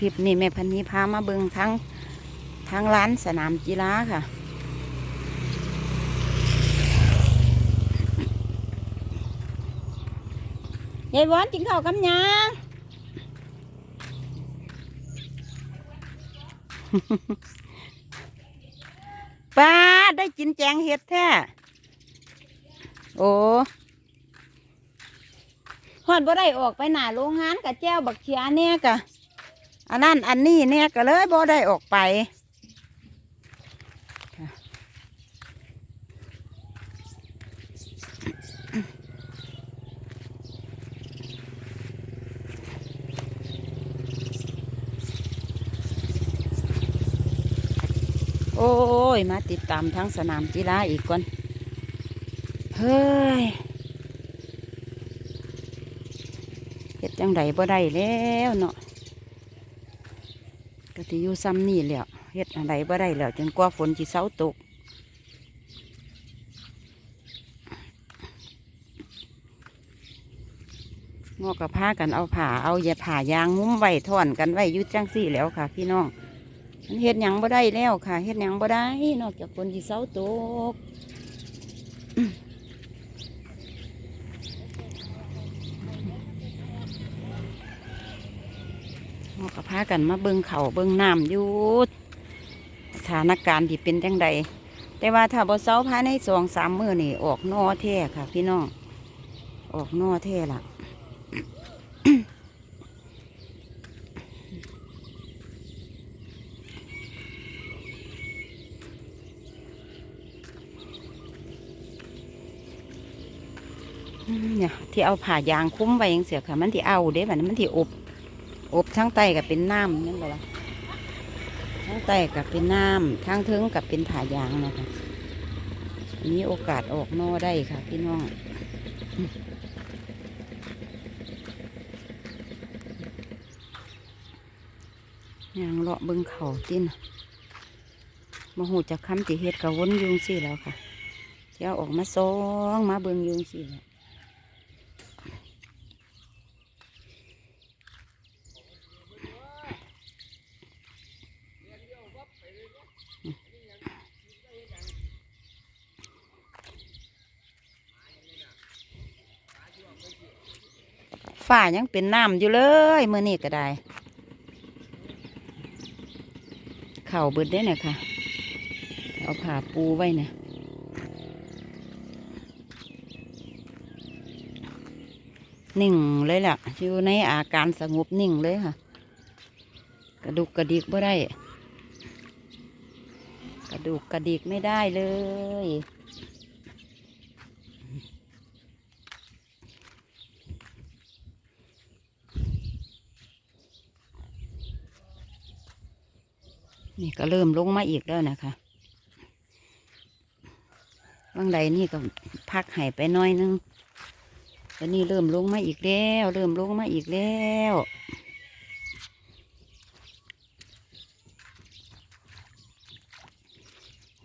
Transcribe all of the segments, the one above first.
คลิปนี้แม่พันนี้พามาเบิงทั้งทั้งร้านสนามกีฬาค่ะ ยายวอนกินข้าวกับยังป้าได้กินแจงเห็ดแท้ โอ้ฮอดบ่ได้ออกไปหนาโรงงานกับแจ้วบักเชียเนี่ยกะ อันนั้นอันนี้เนี่ยก็เลยบ่ได้ออกไป โอ้ย มาติดตามทั้งสนามกีฬาอีกก่อนเฮ้ยเฮ็ดจังไดบ่ได้แล้วเนาะ ที่อยู่ซ้ำนี่แล้วเฮ็ดอะไรบ่ได้แล้วจนกว่าฝนสิเซาตกงอกกับผ้ากันเอาผ่าเอาอย่าผ่ายางมุ้มไว้ท่อนกันไว้ยุดจังสี่แล้วค่ะ พี่น้องเฮ็ดยังบ่ได้แล้วค่ะเฮ็ดยังบ่ได้ นอกจากฝนสิเซาตก เราก็พากันมาเบิ่งเขาเบิ่งน้ำอยู่สถานการณ์ที่เป็นจังใดแต่ว่าถ้าบ่เซาภายในสองสามมื้อนี่ออกนอแท้ค่ะ พี่น้องออกนอแท้ล่ะเนี่ยที่เอาผ่ายางคุ้มไว้ยังเสียค่ะ มันที่เอาเด้แบบนั้นมันที่อบ อบทั้งไตกับเป็นน้ำนั่นแหละทั้งไตกับเป็นน้ำทั้งเทิงกับเป็นผ่ายางนะคะอันนี้โอกาสออกนอได้ค่ะ พี่น้องยางเลาะเบิ้งเขาติ้นมาหูจะค้ำติเฮ็ดกะวนยุงสิแล้วค่ะเที่ยวออกมาซองมาเบิ้งยุงสิแล้ว ฝ้ายังเป็นน้ำอยู่เลยเมื่อนี้ก็ได้ เข่าเบิดได้เนี่ยค่ะ เอาผ้าปูไว้เนี่ยนิ่งเลยล่ะ อยู่ในอาการสงบนิ่งเลยค่ะ กระดูกกระดิกไม่ได้ กระดูกกระดิกไม่ได้เลย นี่ก็เริ่มลงมาอีกแล้วนะคะบางใดนี่ก็พักหายไปน้อยนึงแต่นี่เริ่มลงมาอีกแล้ว เริ่มลงมาอีกแล้ว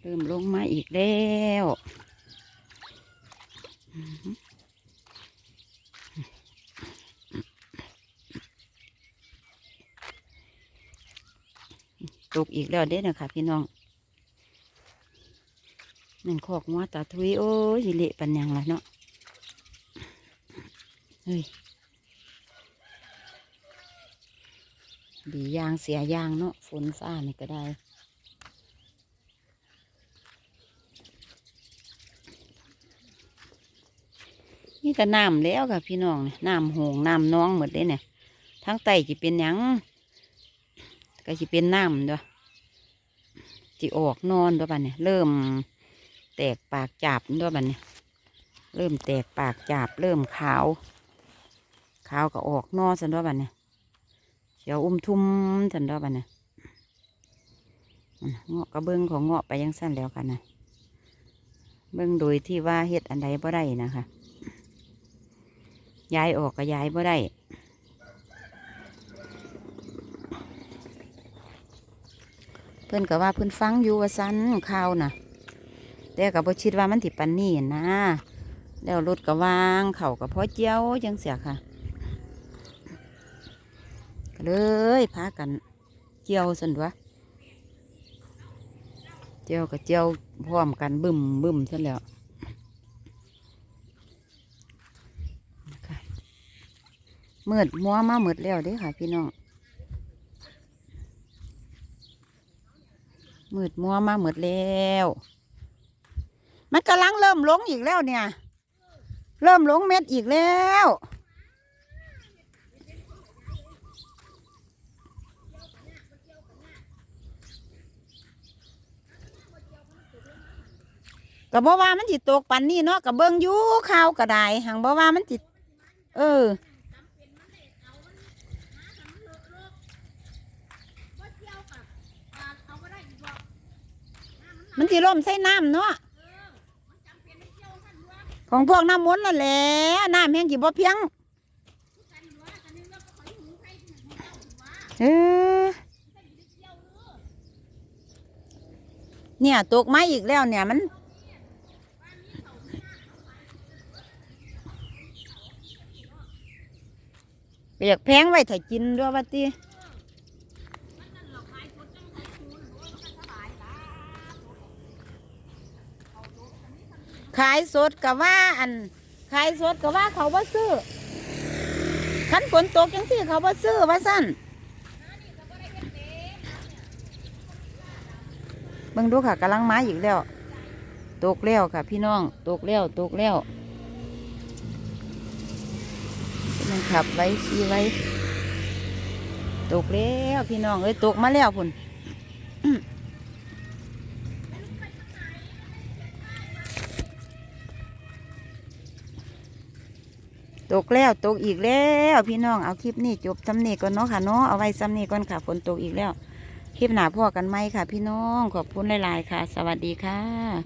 เริ่มลงมาอีกแล้วอือหือ ตกอีกแล้วเด้นะคะ พี่น้องนั่นคอกงัวตาทุยโอ้ยเละปันยังละเนาะเฮ้ยดียางเสียยางเนาะฝนฟ้านี่ก็ได้นี่ก็น้ำแล้วค่ะพี่น้องน้ำหงน้ำน้องหมดเลยเนี่ยทั้งไตจะเป็นยัง ก็จะเป็นน้ำด้วยจิออกนอนด้วยบันเนี่ยเริ่มแตกปากจับด้วยบันเนี่ยเริ่มแตกปากจับเริ่มขาว ขาวก็ออกนอสันด้วยบันเนี่ยเขียวอุ้มทุ่มสันด้วยบันเนี่ยเงาะกระเบื้องของเงาะไปยังสั้นแล้วกันนะเบื้องโดยที่ว่าเฮ็ดอันใดบ่ได้นะคะย้ายออกก็ย้ายบ่ได้ พื่อนก็ว่าเพื่อนฟังอยู่ว่าสันข่าวน่ะ แต่ก็บ่คิดว่ามันติปันนี่นะ แล้วรถก็วางเข่ากับพ่อเจียวจังเสียค่ะก็เลยพากันเจียวสันวะเจียวกับเจียวพร้อมกันบึมบึมสันแล้วนะคะมืดมัวมามืดแล้วเด้ค่ะพี่น้อง มืดมัวมาหมดแล้ว มันกำลังเริ่มหลงอีกแล้วเนี่ย เริ่มหลงเม็ดอีกแล้วก็บอกว่ามันจิตตกปันนี่เนาะกับเบิ้งยู่ข้าวกระไดหังบอกว่ามันจิตเออ มันจิล่มใส่น้ำเนาะของพวกน้ำมนต์นั่นแหละน้ำแห้งจิบ่เพียงเออเนี่ยตกไม้อีกแล้วเนี่ยมัน เปียกแพงไว้ถ้ากินด้วยว่าติ ขายสดกับว่าอัน ขายสดกับว่าเขาบ่ซื้อขันฝนตกจังสิเขาบ่ซื้อว่าสั้นเบิ่งดูค่ะกำลังมาอีกแล้ว ตกแล้วค่ะ พี่น้อง ตกแล้วตกแล้วมันขับไว้ขี่ไว้ ตกแล้วพี่น้องเอ้ยตกมาแล้วพุ่น ตกแล้วตกอีกแล้วพี่น้องเอาคลิปนี้จบซ้ำนี้ก่อนเนาะค่ะเนาะเอาไว้ซ้ำนี้ก่อนค่ะฝนตกอีกแล้ว คลิปหนาพ่อกันไหมค่ะ พี่น้องขอบคุณหลายๆค่ะ สวัสดีค่ะ